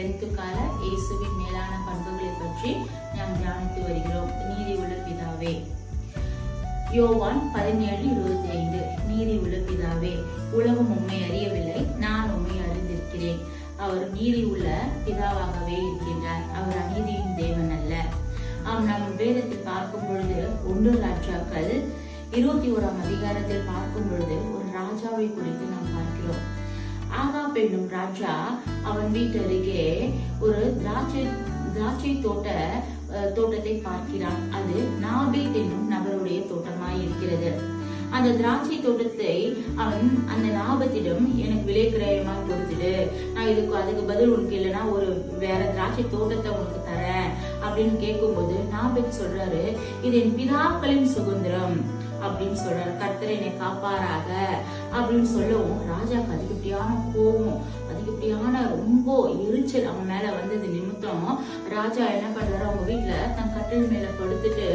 Length கால இயேசுவின் மேலான பண்புகளை பற்றி நாம் தியானித்து வருகிறோம். நீதி உள்ள பிதாவே. யோவான் பதினேழு இருபத்தி ஐந்து நீதி உள்ள பிதாவே உலகம் உண்மை அறியவில்லை நான் உண்மை அறிந்திருக்கிறேன். அவர் நீதி உள்ள பிதாவாகவே இருக்கின்றார். அவர் அநீதியின் தேவன் அல்ல. அவர் நம் வேதத்தில் பார்க்கும் பொழுது ஒன்று ராஜாக்கள் இருபத்தி ஓராம் அதிகாரத்தில் பார்க்கும் பொழுது ஒரு ராஜாவை குறித்து நாம் பார்க்கிறோம். ஆகா என்னும் ராஜா அவன் வீட்டு அருகே ஒரு திராட்சை திராட்சை தோட்ட தோட்டத்தை பார்க்கிறான். அது நாபேத் என்னும் நபருடைய தோட்டமாய் இருக்கிறது. அந்த திராட்சை தோட்டத்தை அவன் அந்த லாபத்திடம் எனக்கு விலை கிரயமா கொடுத்துடு. நான் இதுக்கு அதுக்கு பதில் உனக்கு இல்லைன்னா ஒரு வேற திராட்சை தோட்டத்தை உனக்கு தரேன். அப்படின்னு கேட்கும்போது நாபேத் சொல்றாரு இது என் பிதாக்களின் சுதந்திரம். அப்படின்னு சொல்றாரு. கர்த்தர் என்னை காப்பாராக அப்படின்னு சொல்லவும் ராஜாக்கு அதிகப்படியான கோபம் அதிகப்படியான ரொம்ப எரிச்சல் அவன் மேல வந்தது நிமித்தம் ராஜா என்ன பண்றாரு அவங்க வீட்டுல தன் கட்டில் மேல படுத்துட்டு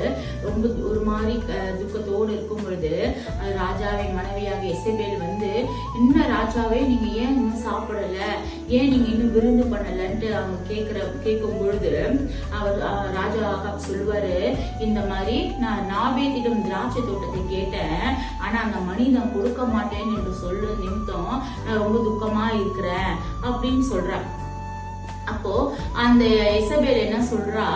ரொம்ப ஒரு மாதிரி துக்கத்தோடு இருக்கும் பொழுது ராஜாவின் மனைவியாக எசபேல் வந்து என்ன ராஜாவே நீங்க ஏன் இன்னும் சாப்பிடல? ஏன் நீங்க இன்னும் விருந்து பண்ணலன்ட்டு அவங்க கேட்குற கேட்கும் பொழுது அவர் ராஜா சொல்லுவாரு இந்த மாதிரி நான் நாபேத்திடம் திராட்சை தோட்டத்தை கேட்டேன். ஆனா அந்த மனிதன் கொடுக்க மாட்டேன் என்று சொல்லு நிமித்தம் நான் ரொம்ப துக்கமா இருக்கிறேன் அப்படின்னு சொல்றேன் அப்போ அந்த இசபேல் என்ன சொல்றா?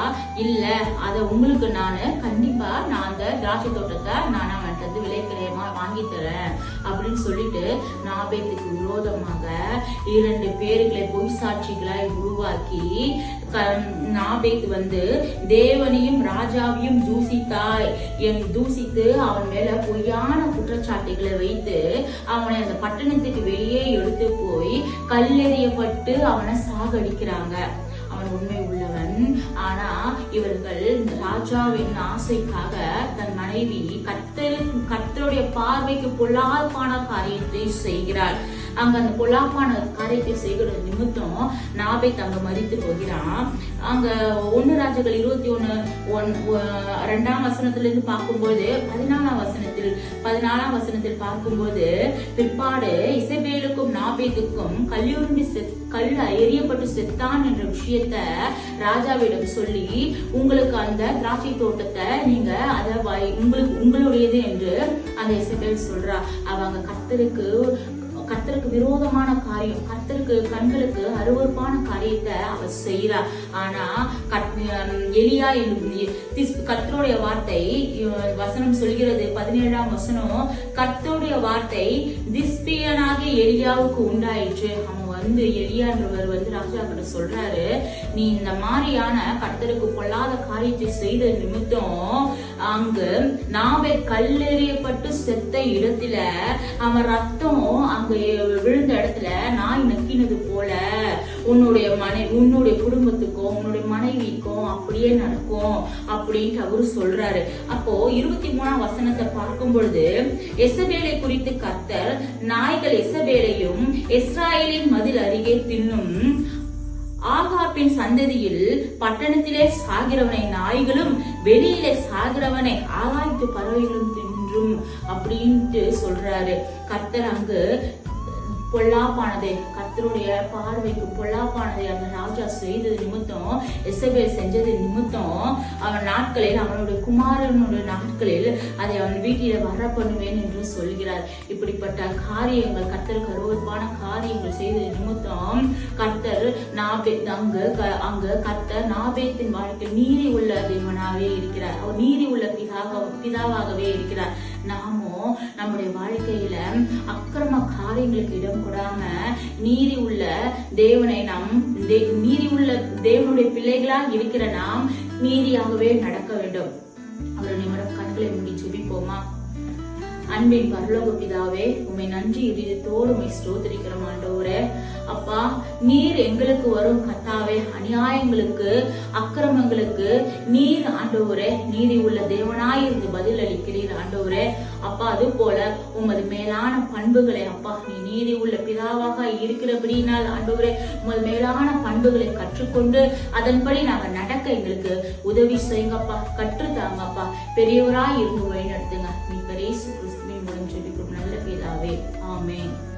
இல்ல அதை உங்களுக்கு நானு கண்டிப்பா நான் அந்த திராட்சை தோட்டத்தை நான் அவன்கிட்ட இருந்து விலைக்கிரயமா வாங்கி தரேன். அப்படின்னு சொல்லிட்டு நாபேத்துக்கு விரோதமாக இரண்டு பேர்களை பொய் சாட்சிகளாய் உருவாக்கி க- நாபேத் வந்து தேவனையும் ராஜாவையும் தூசித்தாய். என் தூசித்து அவன் மேல பொய்யான குற்றச்சாட்டுகளை வைத்து அவனை அந்த பட்டணத்துக்கு வெளியே எடுத்து போய் கல்லெறியப்பட்டு அவனை சாகடிக்கிறாங்க. அவன் உண்மை உள்ளவன். ஆனா இவர்கள் இந்த ராஜாவின் ஆசைக்காக தன் மனைவி கத்தரின் கத்தருடைய பார்வைக்கு பொல்லாப்பான காரியத்தை செய்கிறாள். அங்க அந்த பொல்லாப்பான காரியத்தை செய்கிற நிமித்தம் நாபேத் அங்க மறித்து போகிறான். அங்க ஒன்னு ராஜுகள் இருபத்தி ஒண்ணு ஒன் ரெண்டாம் வசனத்துல இருந்து பார்க்கும்போது பதினாலாம் வசனத்தில் பதினாலாம் வசனத்தில் பார்க்கும்போது பிற்பாடு இசைபேலுக்கும் நாபேத்துக்கும் கல்லூரி செத் கல் எரியப்பட்டு செத்தான் என்ற விஷயத்த ராஜாவிடம் சொல்லி உங்களுக்கு அந்த திராட்சை தோட்டத்தை நீங்க அதை உங்களுக்கு உங்களுடையது என்று அந்த இசைபேல் சொல்றா. அவங்க கத்தருக்கு கர்த்தருக்கு விரோதமான காரியம் கர்த்தருக்கு கண்களுக்கு அருவருப்பான காரியத்தை அவர் செய்யறா ஆனா கத்- எலியா என்று திஸ்- கர்த்தருடைய வார்த்தை வசனம் சொல்கிறது பதினேழாம் வசனம் கர்த்தருடைய வார்த்தை திஸ்பியனாகிய எலியாவுக்கு உண்டாயிற்று. அவன் வந்து எலியான்றவர் வந்து ராஜா கிட்ட சொல்றாரு நீ இந்த மாதிரியான கர்த்தருக்கு பொல்லாத காரியத்தை செய்த நிமித்தம் அங்கு நாவே கல்லெறியப்பட்டு செத்த இடத்துல அவன் ரத்தம் அங்க விழுந்த இடத்துல நாய் நக்கினது போல உன்னுடைய மனை உன்னுடைய குடும்பத்துக்கு மனைவிக்கும் அப்படியே நடக்கும் அப்படின்ட்டு அவரு சொல்றாரு. அப்போ இருபத்தி மூணாம் வசனத்தை பார்க்கும் பொழுது எசபேலை குறித்து கத்தர் நாய்கள் எசபேலையும் இஸ்ராயலின் மதில் அருகே தின்னும் ஆகாப்பின் சந்ததியில் பட்டணத்திலே சாகிறவனை நாய்களும் வெளியிலே சாகிறவனை ஆகாய்த்து பறவைகளும் தின்றும் அப்படின்ட்டு சொல்றாரு. கத்தர் அங்கு பொல்லாப்பானதை கர்த்தருடைய பார்வைக்கு பொல்லாப்பானதை அந்த ராஜா செய்தது நிமித்தம் எசபேல் செஞ்சது நிமித்தம் அவன் நாட்களில் அவனுடைய குமாரனுடைய நாட்களில் அதை அவன் வீட்டில வர பண்ணுவேன் என்று சொல்கிறார். இப்படிப்பட்ட காரியங்கள் கத்தருக்கு அருவறுப்பான காரியங்கள் செய்தது நிமித்தம் கர்த்தர் நாபே அங்கு க- அங்கு கர்த்தர் நாபேத்தின் வாழ்க்கை நீதி உள்ள தேவனாகவே இருக்கிறார். அவர் நீதி உள்ள பிதாக பிதாவாகவே இருக்கிறார். நாமும் நம்முடைய வாழ்க்கையில அக்கிரம காரியங்களுக்கு இடம் கொடாம நீதி உள்ள தேவனை நாம் தே- நீதி உள்ள தேவனுடைய பிள்ளைகளா இருக்கிற நாம் நீதியாகவே நடக்க வேண்டும். அவருடைய நிமிடம் கண்களை மூடி போமா அன்பின் பரலோக பிதாவே உண்மை நன்றி இதயத்தோடு உண்மை ஸ்தோத்திரிக்கிறோம் ஆண்டவரே. அப்பா நீர் எங்களுக்கு வரும் கத்தாவே அநியாயங்களுக்கு அக்கிரமங்களுக்கு நீர் ஆண்டவரே நீதி உள்ள தேவனாய் இருந்து பதில் அளிக்கிறீர் ஆண்டவரே. அப்பா அது போல உமது மேலான பண்புகளை அப்பா நீ நீதி உள்ள பிதாவாக இருக்கிறபடினால் ஆண்டவரே உமது மேலான பண்புகளை கற்றுக்கொண்டு அதன்படி நாங்கள் நடக்க எங்களுக்கு உதவி செய்யுங்கப்பா கற்றுத்தாங்கப்பா பெரியவராய் இருந்து வழி நடத்துங்க. நீ பெரிய Me.